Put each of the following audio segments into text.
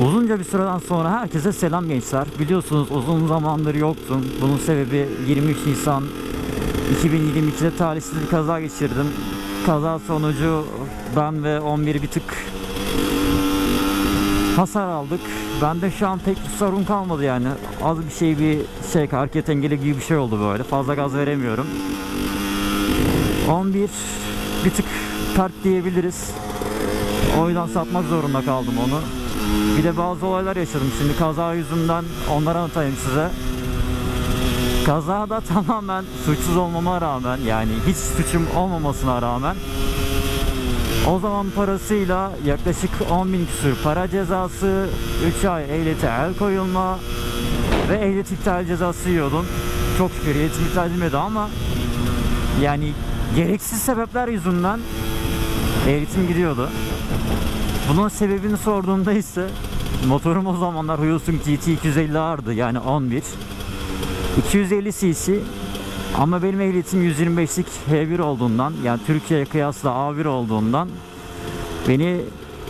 Uzunca bir süreden sonra herkese selam gençler. Biliyorsunuz uzun zamandır yoktum. Bunun sebebi 23 Nisan 2022'de talihsiz bir kaza geçirdim. Kaza sonucu ben ve 11 bir tık hasar aldık. Bende şu an pek bir sorun kalmadı yani. Az bir şey bir şey hareket engeli gibi bir şey oldu böyle. Fazla gaz veremiyorum. 11 bir tık pert diyebiliriz. O yüzden satmak zorunda kaldım onu. Bir de bazı olaylar yaşadım. Şimdi kaza yüzünden onları anlatayım size. Kazada tamamen suçsuz olmama rağmen yani hiç suçum olmamasına rağmen o zaman parasıyla yaklaşık 10 bin küsür para cezası, 3 ay ehliyete el koyulma ve ehliyet iptal cezası yiyordum. Çok şükür ehliyetim iptal edilmedi ama yani gereksiz sebepler yüzünden ehliyetim gidiyordu. Bunun sebebini sorduğumda ise motorum o zamanlar Hyosung GT 250R'dı yani 11. 250 cc ama benim ehliyetim 125'lik H1 olduğundan yani Türkiye'ye kıyasla A1 olduğundan beni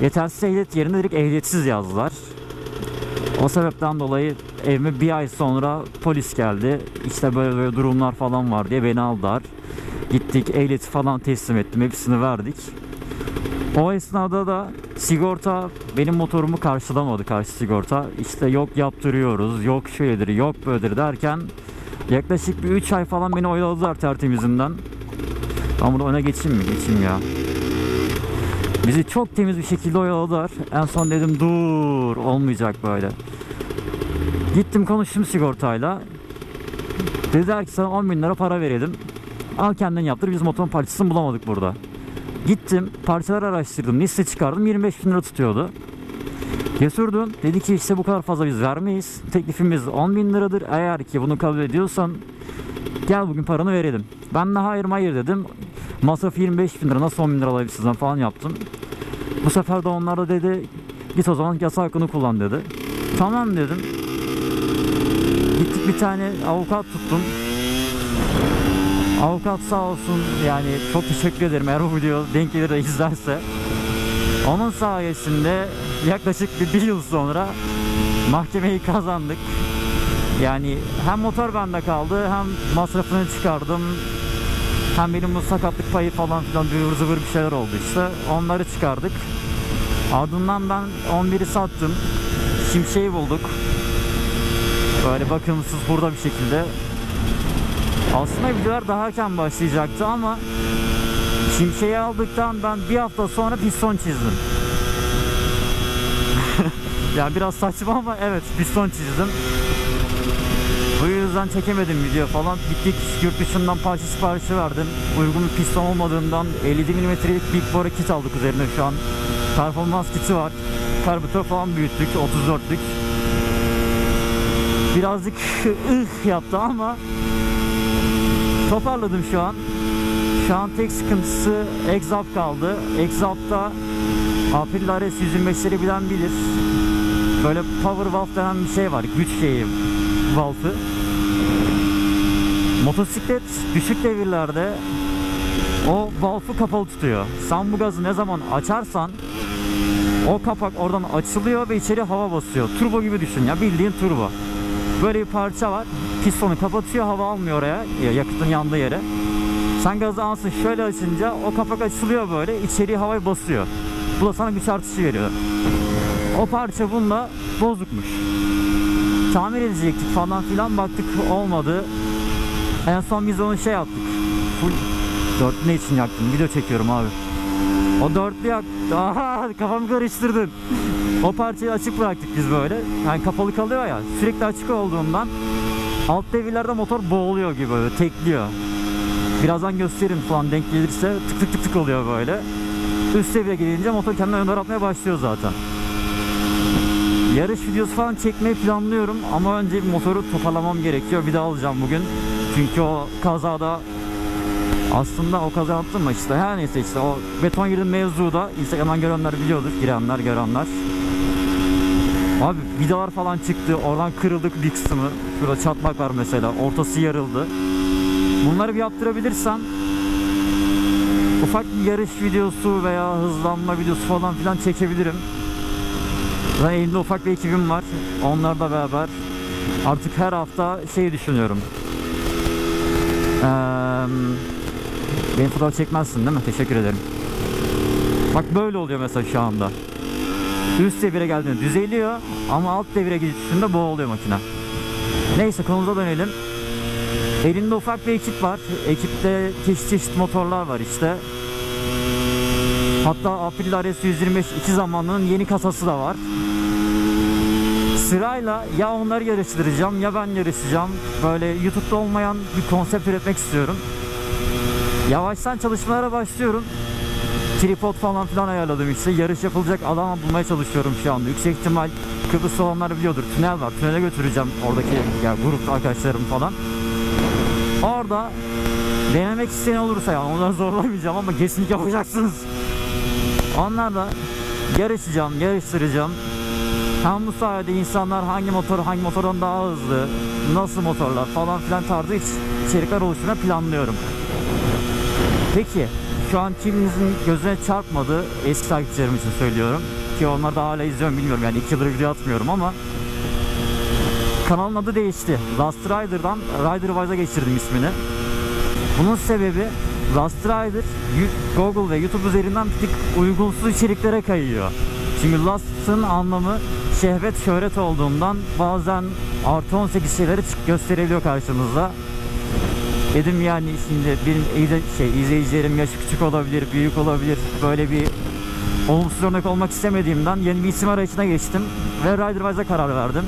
yetersiz ehliyet yerine direkt ehliyetsiz yazdılar. O sebepten dolayı evime bir ay sonra polis geldi. İşte böyle böyle durumlar falan var diye beni aldılar. Gittik ehliyeti falan teslim ettim. Hepsini verdik. O esnada da sigorta benim motorumu karşılamadı karşı sigorta. İşte yok yaptırıyoruz, yok şöyledir, yok böyledir derken yaklaşık bir 3 ay falan beni oyaladılar tertemizinden. Ben burada öne geçeyim mi? Geçeyim ya. Bizi çok temiz bir şekilde oyaladılar. En son dedim dur olmayacak böyle. Gittim konuştum sigortayla. Dediler ki sana 10 bin lira para verelim. Al kendin yaptır biz motorun parçasını bulamadık burada. Gittim parçalar araştırdım liste çıkardım 25 bin lira tutuyordu. Götürdüm dedi ki işte bu kadar fazla biz vermeyiz. Teklifimiz 10 bin liradır eğer ki bunu kabul ediyorsan gel bugün paranı verelim. Ben de hayır hayır dedim. Masrafı 25 bin lira nasıl 10 bin lira alayım falan yaptım. Bu sefer de onlar da dedi git o zaman yasa hakkını kullan dedi. Tamam dedim. Gittik bir tane avukat tuttum. Avukat sağ olsun yani çok teşekkür ederim eğer bu video denk gelir de izlerse. Onun sayesinde yaklaşık bir, bir yıl sonra mahkemeyi kazandık. Yani hem motor bende kaldı hem masrafını çıkardım. Hem benim bu sakatlık payı falan filan bir ıvır zıvır bir şeyler oldu işte. Onları çıkardık. Ardından ben 11'i sattım. Şimşeği bulduk. Böyle bakımsız burada bir şekilde. Aslında videolar daha erken başlayacaktı ama Şimşeği aldıktan ben bir hafta sonra piston çizdim. yani biraz saçma ama evet piston çizdim. Bu yüzden çekemedim video falan. Gittik yurt dışından parça siparişi verdim. Uygun bir piston olmadığından 57 mm'lik Big Bore kit aldık üzerine şu an. Performans kiti var. Karbüratör falan büyüttük 34'lük. Birazcık ıh yaptı ama toparladım şu an. Şu an tek sıkıntısı exhaust kaldı. Exhaust'ta Aprilia RS 125'leri bilen bilir. Böyle power valve denen bir şey var. Güç şeyi valve'ı. Motosiklet düşük devirlerde o valve'ı kapalı tutuyor. Sen bu gazı ne zaman açarsan o kapak oradan açılıyor ve içeri hava basıyor. Turbo gibi düşün ya bildiğin turbo. Böyle bir parça var. Pistonu kapatıyor hava almıyor oraya yakıtın yandığı yere. Sen gazı ansın şöyle açınca o kapak açılıyor böyle içeriye havayı basıyor. Bu da sana güç artışı veriyor. O parça bununla bozukmuş. Tamir edecektik falan filan baktık olmadı. En son biz onu şey yaptık. Full dörtlü ne için yaktım? Video çekiyorum abi. O dörtlü yaktı. Aha kafamı karıştırdın. O parçayı açık bıraktık biz böyle. Yani kapalı kalıyor ya. Sürekli açık olduğundan alt devirlerde motor boğuluyor gibi böyle tekliyor. Birazdan gösteririm falan denk gelirse tık tık tık tık oluyor böyle. Üst seviye gelince motor kendine önder atmaya başlıyor zaten. Yarış videosu falan çekmeyi planlıyorum ama önce bir motoru toparlamam gerekiyor. Bir daha alacağım bugün. Çünkü o kazada aslında o kaza yaptım mı işte her neyse işte o beton girdim mevzu da Instagram'dan görenler biliyordur girenler görenler Abi vidalar falan çıktı oradan kırıldık bir kısmı Şurada çatlak var mesela ortası yarıldı Bunları bir yaptırabilirsem ufak bir yarış videosu veya hızlanma videosu falan filan çekebilirim. Ve elimde ufak bir ekibim var. Onlarla beraber artık her hafta şey düşünüyorum. Eee benim fotoğraf çekmezsin değil mi? Teşekkür ederim. Bak böyle oluyor mesela şu anda. Üst devire geldiğinde düzeliyor ama alt devire geçtiğinde boğuluyor makine. Neyse konumuza dönelim. Elinde ufak bir ekip var. Ekipte çeşit çeşit motorlar var işte. Hatta Aprilia RS125 iki zamanlının yeni kasası da var. Sırayla ya onları yarıştıracağım ya ben yarışacağım. Böyle YouTube'da olmayan bir konsept üretmek istiyorum. Yavaştan çalışmalara başlıyorum. Tripod falan filan ayarladım işte. Yarış yapılacak alan bulmaya çalışıyorum şu anda. Yüksek ihtimal Kıbrıs olanlar biliyordur. Tünel var. Tünele götüreceğim oradaki ya grup arkadaşlarım falan. Orada denemek isteyen olursa yani onları zorlamayacağım ama kesinlikle yapacaksınız. Onlarla yarışacağım, yarıştıracağım. Hem bu sayede insanlar hangi motor hangi motordan daha hızlı, nasıl motorlar falan filan tarzı iç- içerikler oluşturmayı planlıyorum. Peki şu an kiminizin gözüne çarpmadı eski takipçilerim için söylüyorum. Ki onlar da hala izliyorum bilmiyorum yani 2 yıldır video atmıyorum ama kanalın adı değişti. Last Rider'dan Rider Wise'a geçirdim ismini. Bunun sebebi Last Rider Google ve YouTube üzerinden bir tık uygunsuz içeriklere kayıyor. Çünkü Last'ın anlamı şehvet şöhret olduğundan bazen artı 18 şeyleri gösterebiliyor karşımızda. Dedim yani şimdi benim şey, izleyicilerim yaşı küçük olabilir, büyük olabilir. Böyle bir olumsuz örnek olmak istemediğimden yeni bir isim arayışına geçtim ve Rider karar verdim.